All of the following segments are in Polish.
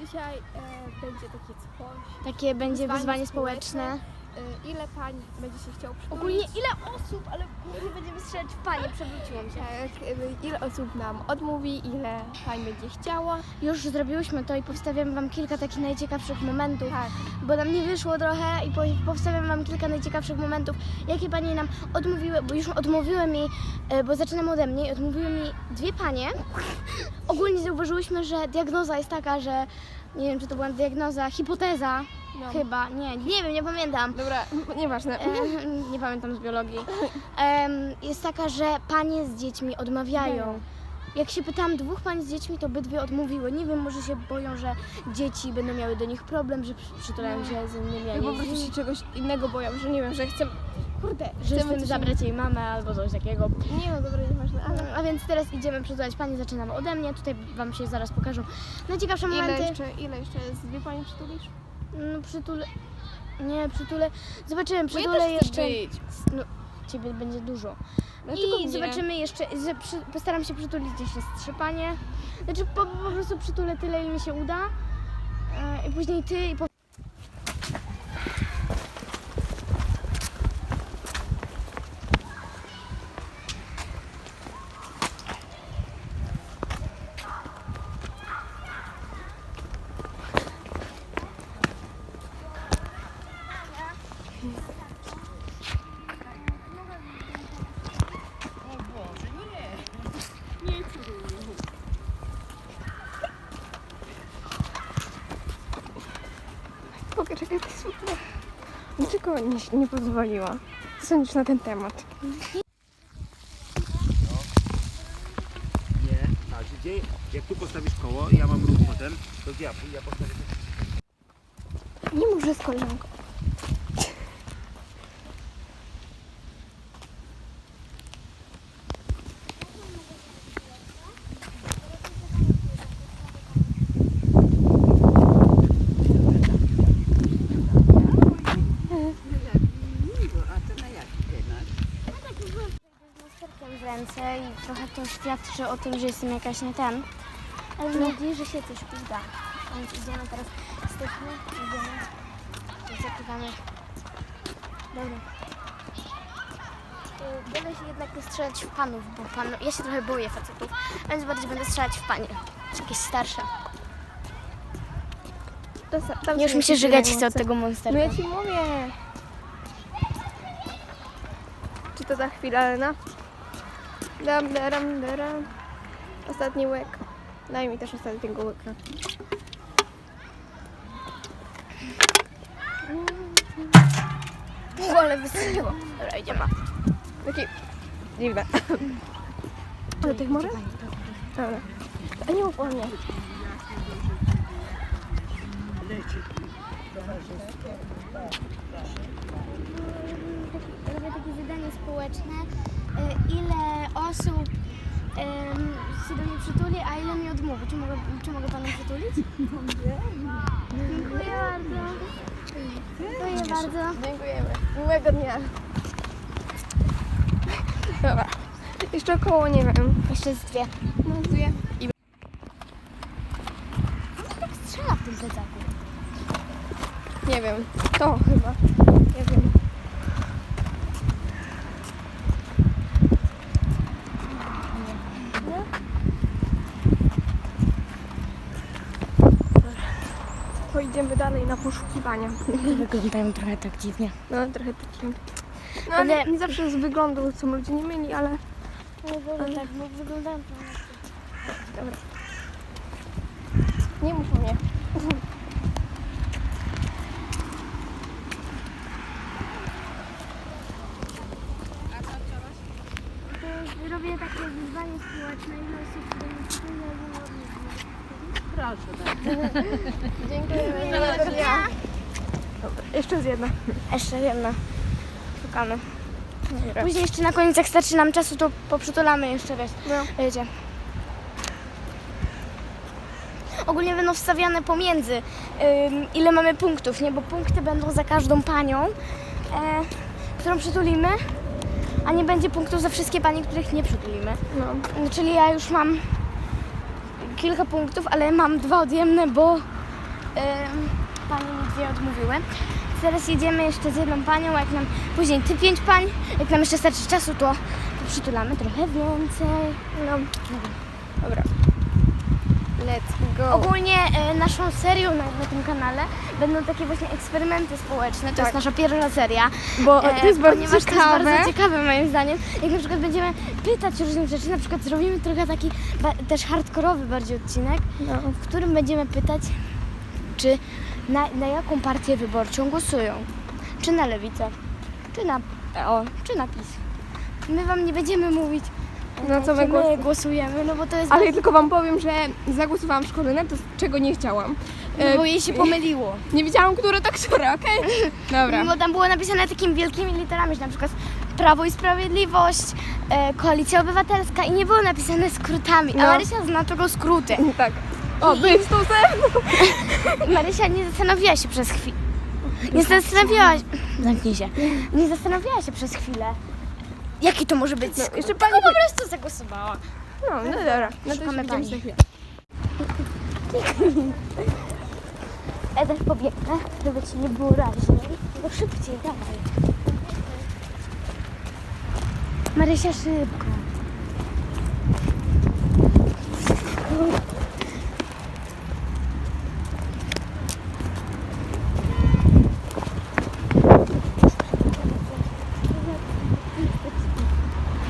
dzisiaj e, będzie takie coś. Takie będzie Wyzwanie wyzwanie społeczne. E, ile pań będzie się chciał przytulić? Ogólnie ile osób, ale my będziemy strzelać w panie, przewróciłam się. Tak, e, ile osób nam odmówi, ile pań będzie chciało. Już zrobiłyśmy to i powstawiam wam kilka takich najciekawszych momentów, Tak. bo nam nie wyszło trochę i po- powstawiam wam kilka najciekawszych momentów, jakie panie nam odmówiły, bo już odmówiły mi, e, bo zaczynam ode mnie, odmówiły mi dwie panie. Ogólnie zauważyłyśmy, że diagnoza jest taka, że nie wiem, czy to była diagnoza, hipoteza, No. chyba, nie, nie wiem, nie pamiętam. Dobra, nieważne. E, nie pamiętam z biologii. Em, jest taka, że panie z dziećmi odmawiają. Jak się pytałam dwóch pań z dziećmi, to obydwie odmówiły. Nie wiem, może się boją, że dzieci będą miały do nich problem, że przy- przytulają się z innymi, a Ja po nie z prostu nimi. się czegoś innego boją, że nie wiem, że chcę... Kurde, Że chcemy chcemy coś zabrać jej mamę albo coś takiego. Nie no, dobra, nieważne, ale... A więc teraz idziemy przytulać pani, zaczynamy ode mnie. Tutaj wam się zaraz pokażą najciekawsze Ile momenty. jeszcze, ile jeszcze z dwie pani przytulisz? No przytulę... Nie, przytulę... Zobaczymy, ja przytulę też chcę jeszcze... być. No, ciebie będzie dużo. No, tylko zobaczymy jeszcze, że przy, postaram się przytulić jeszcze z trzy panie. Znaczy po, po prostu przytulę tyle, ile mi się uda. E, I później ty i po... Pokaż, jaka to jest super. Dlaczego nie, nie pozwoliła? Co sądzisz na ten temat? Nie, tak, gdzie, jak tu postawisz koło, ja mam ruch potem, to ja, ja postawię. Nie mów, że z koleżanką. z lusterkiem w ręce i trochę to świadczy o tym, że jestem jakaś nie ten. Ale mam nadzieję, że się coś uda. Więc idziemy teraz, jesteśmy, idziemy. Więc zaczekamy. Dobra. Y, Będę się jednak nie strzelać w panów, bo pan, ja się trochę boję facetów, więc bardziej będę strzelać w panie. Jakieś starsze. To, tam Już mi się żygać chce od tego No monsterka. ja ci mówię. Czy to za chwilę, Lena? Dam, daram, daram. Ostatni łyk. Daj mi też ostatniego łyka. O, ale wystrzeliło. Dobra, idziemy. Taki dziwne. Ale tych może? Dobra. A nie mów o mnie. robię takie zadanie społeczne, ile osób się do mnie przytuli, a ile mi odmówi. Czy mogę, czy mogę Panią przytulić? Dziękuję bardzo. Dziękuję bardzo. Dziękujemy. Miłego dnia. Dobra. Jeszcze około, nie wiem. Jeszcze z dwie. No, dwie. I Tak strzela w tym plecaku. nie wiem. To chyba. Nie wiem. To idziemy dalej na poszukiwania. Wyglądają trochę tak dziwnie. No trochę takie. No ale Ale- nie zawsze z wyglądu są ludzie nie myli, ale Ale tak no, wyglądają trochę. dobra. Nie o mnie. Robię takie wyzwanie społeczne, ile osób do mnie przytuli, mi odmówi. Dziękujemy. Miłego dnia. Dobra, jeszcze jest jedna. Jeszcze jedna. Szukamy. Później jeszcze na koniec, jak starczy nam czasu, to poprzytulamy jeszcze, wiesz. No. Wiecie. Ogólnie będą wstawiane pomiędzy, ym, ile mamy punktów, nie? Bo punkty będą za każdą panią, e, którą przytulimy. a nie będzie punktów za wszystkie panie, których nie przytulimy. No. Czyli ja już mam kilka punktów, ale mam dwa odjemne, bo em, panie mi dwie odmówiły. Teraz jedziemy jeszcze z jedną panią, jak nam później ty pięć pań, jak nam jeszcze starczy czasu, to, to przytulamy trochę więcej. No. Dobra. Let's go. Ogólnie e, naszą serią na, na tym kanale będą takie właśnie eksperymenty społeczne. To Tak. jest nasza pierwsza seria. Bo E, to jest bardzo ponieważ ciekawe. to jest bardzo ciekawe moim zdaniem. Jak na przykład będziemy pytać różnych rzeczy, na przykład zrobimy trochę taki ba- też hardkorowy bardziej odcinek, No. w którym będziemy pytać, czy na, na jaką partię wyborczą głosują. Czy na lewicę, czy na PO, czy na PiS. My wam nie będziemy mówić, Na co my głosujemy. głosujemy, no bo to jest... Ale ja tylko wam powiem, że zagłosowałam w szkole na to, czego nie chciałam. E, no, bo jej się pomyliło. Nie wiedziałam, które to które, okej? Dobra. Bo tam było napisane takimi wielkimi literami, że na przykład Prawo i Sprawiedliwość, e, Koalicja Obywatelska i nie było napisane skrótami. No. A Marysia zna tylko skróty. Tak. O, być tu ze Marysia nie zastanowiła się przez chwilę. Nie zastanawiała się. Zamknij się. Nie zastanawiała się przez chwilę. Jaki to może być No, jeszcze pani Tylko po prostu zagłosowała. No, no dobra. No to Szukamy pani. Ja też pobiegnę, żeby ci nie było raźniej. No szybciej, dawaj. Marysia, szybko.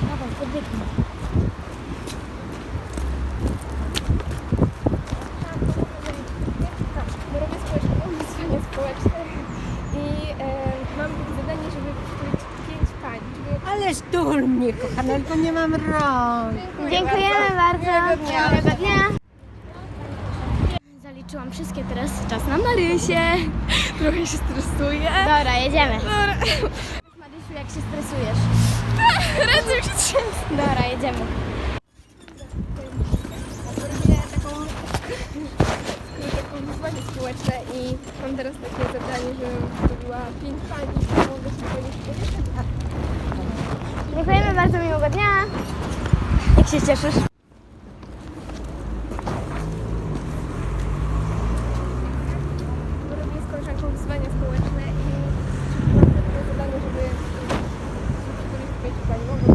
Dawaj, pobiegnę. Bo robię społeczne wyzwanie społeczne i e, mam takie zadanie, żeby przytulić pięć pań. Żeby... Ależ tul mnie, kochanego, nie mam rąk. Dziękujemy bardzo. Miłego dnia. Zaliczyłam wszystkie teraz. Czas na Marysię. Trochę się stresuję. Dobra, jedziemy. Dobra. Marysiu, jak się stresujesz? Ręce mi się trzęsą. Dobra, jedziemy. Wyzwanie społeczne i mam teraz takie zadanie, żebym przytuliła pięć pań i mogę się powiedzieć, Dziękujemy bardzo, miłego dnia. Jak się cieszysz? bo robię z koleżanką wyzwania społeczne i mam takie zadanie, żeby. Mogę.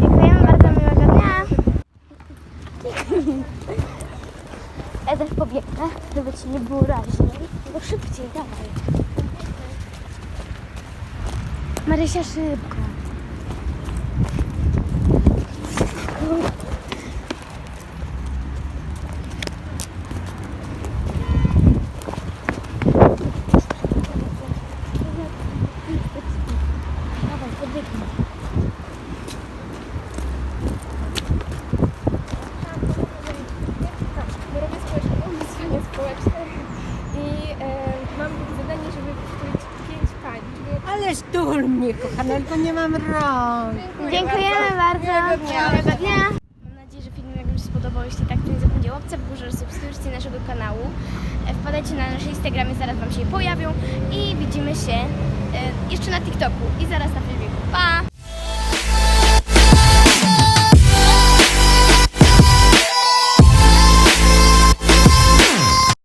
Dziękujemy bardzo, miłego dnia. Ja też pobiegnę, żeby ci nie było raźniej. No szybciej, dawaj. Marysia, szybko. Dawaj, pobiegnę. Ależ tul mnie, kochanego, nie mam rąk. Dziękujemy bardzo. Miłego dnia. Miłego dnia. Mam nadzieję, że film Wam się spodobał. Jeśli tak, to nie zapomnijcie łapce w górze, subskrypcji naszego kanału. E, Wpadajcie na nasz Instagram i zaraz Wam się pojawią. I widzimy się e, jeszcze na TikToku i zaraz na filmiku. Pa!